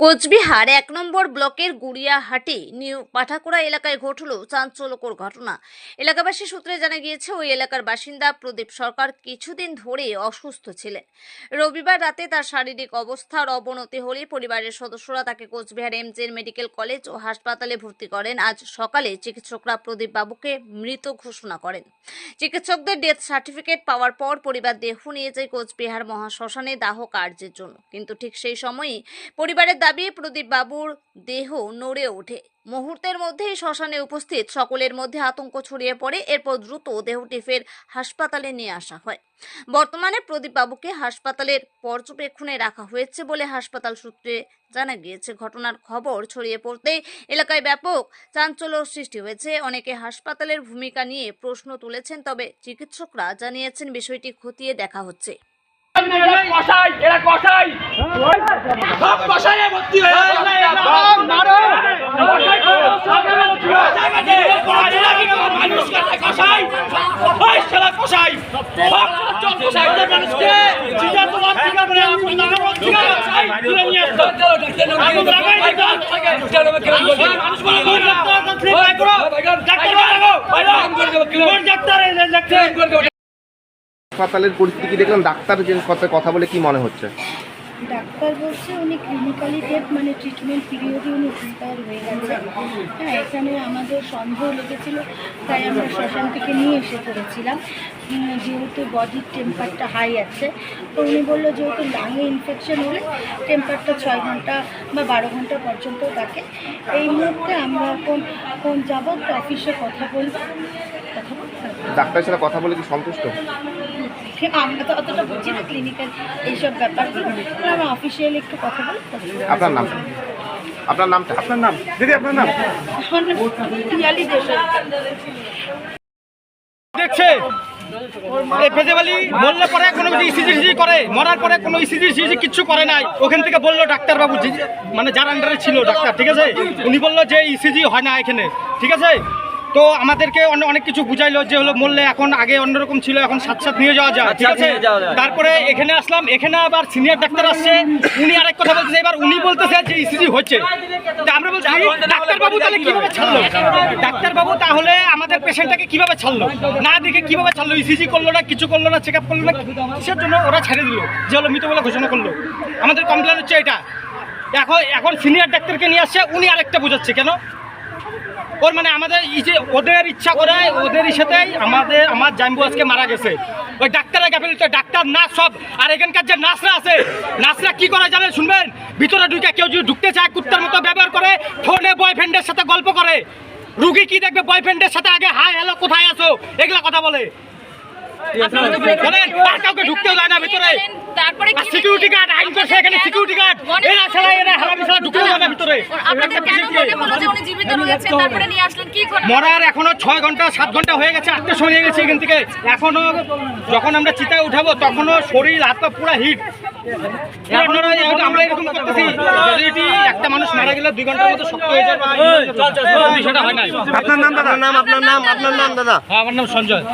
কোচবিহার এক নম্বর ব্লকের গুড়িয়াহাটি, নিউ পাঠাকুড়া এলাকায় ঘটল চাঞ্চল্যকর ঘটনা। এলাকাবাসী সূত্রে জানা গিয়েছে, ওই এলাকার বাসিন্দা প্রদীপ সরকার কিছুদিন ধরে অসুস্থ ছিলেন। রবিবার রাতে তার শারীরিক অবস্থার অবনতি হলে পরিবারের সদস্যরা তাকে কোচবিহার এমজেন মেডিকেল কলেজ ও হাসপাতালে ভর্তি করেন। আজ সকালে চিকিৎসকরা প্রদীপ বাবুকে মৃত ঘোষণা করেন। চিকিৎসকদের ডেথ সার্টিফিকেট পাওয়ার পর পরিবার দেহ নিয়ে যায় কোচবিহার মহাশ্মশানে দাহ কার্যের জন্য। কিন্তু ঠিক সেই সময়ই পরিবারের দাবি প্রদীপ বাবুর দেহ নড়ে ওঠে। মুহূর্তের মধ্যেই শ্মশানে উপস্থিত সকলের মধ্যে আতঙ্ক ছড়িয়ে পড়ে, এরপর দ্রুত দেহটি ফের হাসপাতালে নিয়ে আসা হয়। বর্তমানে প্রদীপ বাবুকে হাসপাতালের পর্যবেক্ষণে রাখা হয়েছে বলে হাসপাতাল সূত্রে জানা গিয়েছে। ঘটনার খবর ছড়িয়ে পড়তেই এলাকায় ব্যাপক চাঞ্চল্য সৃষ্টি হয়েছে। অনেকে হাসপাতালের ভূমিকা নিয়ে প্রশ্ন তুলেছেন, তবে চিকিৎসকরা জানিয়েছেন বিষয়টি খতিয়ে দেখা হচ্ছে। এরা কষাই সব কষাইয়ে ভর্তি ডাক্তার হাসপাতালের পরিস্থিতি কি দেখলাম? ডাক্তার যে কথা কথা বলে কি মনে হচ্ছে? ডাক্তার বলছে উনি ক্লিনিক্যালি ডেট মানে ট্রিটমেন্ট পিরিয়ডে উনি এক্সপায়ার হয়ে গেছে। হ্যাঁ এখানে আমাদের সন্দেহ লেগেছিল তাই আমরা শ্মশান থেকে নিয়ে এসে পড়েছিলাম। যেহেতু বডির টেম্পারটা হাই আছে তো উনি বলল যেহেতু লাঙে ইনফেকশন হলে টেম্পারটা ছয় ঘণ্টা বা বারো ঘণ্টা পর্যন্ত থাকে। এই মুহূর্তে আমরা এখন কোন যাব? তো অফিসে কথা বলব কথা বলব ডাক্তারের সাথে কথা বলে কি সন্তুষ্ট? আমরা তো অতটা বুঝি না ক্লিনিক্যাল এইসব ব্যাপারগুলো। আমরা অফিসিয়ালি একটু কথা বলি আপনার নাম আপনার নামটা? আপনার নাম? দিদি আপনার নাম? পিয়ালি দেখছে? এই ফেজেবালি মরলে পরে কোনো কিছু ইসিজি সিজি করে মরার পরে কোনো ইসিজি সিজি কিচ্ছু করে নাই। ওখান থেকে বলল ডাক্তারবাবু মানে যার আন্ডারে ছিল ডাক্তার ঠিক আছে? উনি বলল যে ইসিজি হয় না এখানে ঠিক আছে? তো আমাদেরকে অনেক কিছু বুঝাইলো যে হলো মরলে এখন আগে অন্যরকম ছিল এখন সাত সাত নিয়ে যাওয়া যায় ঠিক আছে? তারপরে এখানে আসলাম এখানে আবার সিনিয়র ডাক্তার আসছে উনি আরেক কথা বলতেছে এবার উনি বলতেছে যে ইসিজি হচ্ছে। আমরা বলছি ডাক্তারবাবু তাহলে কীভাবে ছাড়লো? ডাক্তারবাবু তাহলে আমাদের পেশেন্টটাকে কীভাবে ছাড়লো? না দেখে কীভাবে ছাড়লো? ইসিজি করল না কিছু করল না চেক আপ করল না কিসের জন্য ওরা ছেড়ে দিল? যে হলো মৃত বলে ঘোষণা করল। আমাদের কমপ্লেন হচ্ছে এটা। এখন এখন সিনিয়র ডাক্তারকে নিয়ে আসছে উনি আরেকটা বোঝাচ্ছে কেন? ওর মানে আমাদের এই যে ওদের ইচ্ছা করে, ওদের সাথেই আমাদের, আমার জাম্বু আজকে মারা গেছে। ওই ডাক্তারের গাফিলতে ডাক্তার না সব, আর এখানকার যে নার্সরা আছে, নার্সরা কি করে জানেন, শুনবেন? ভিতরে ঢুকে কেউ যদি ঢুকতে চায়, কুত্তার মতো ব্যবহার করে, ফোনে বয়ফ্রেন্ডের সাথে গল্প করে। রুগী কি দেখবে বয়ফ্রেন্ডের সাথে আগে, হাই হ্যালো কোথায় আছো? এগুলা কথা বলে। আর কাউকে ঢুকতেও যায় না ভিতরে। তারপরে সিকিউরিটি গার্ড আইন করছে এখানে সিকিউরিটি গার্ড এরা ছাড়া এরা হারামি ছাড়া ঢুকতেও না ভিতরে। মরার এখনও ছয় ঘণ্টা সাত ঘণ্টা হয়ে গেছে আটটার সময় হয়ে গেছে এখান থেকে। এখনও যখন আমরা চিতায় উঠাবো তখনও শরীর হাত পুরো হিট। আমরা এরকম করতেছি। একটা মানুষ মারা গেলে দুই ঘণ্টার মতো শক্ত হয়ে যাবে বিষয়টা হয় না আপনার নাম দাদা? নাম আপনার নাম আপনার নাম দাদা। হ্যাঁ আমার নাম সঞ্জয়।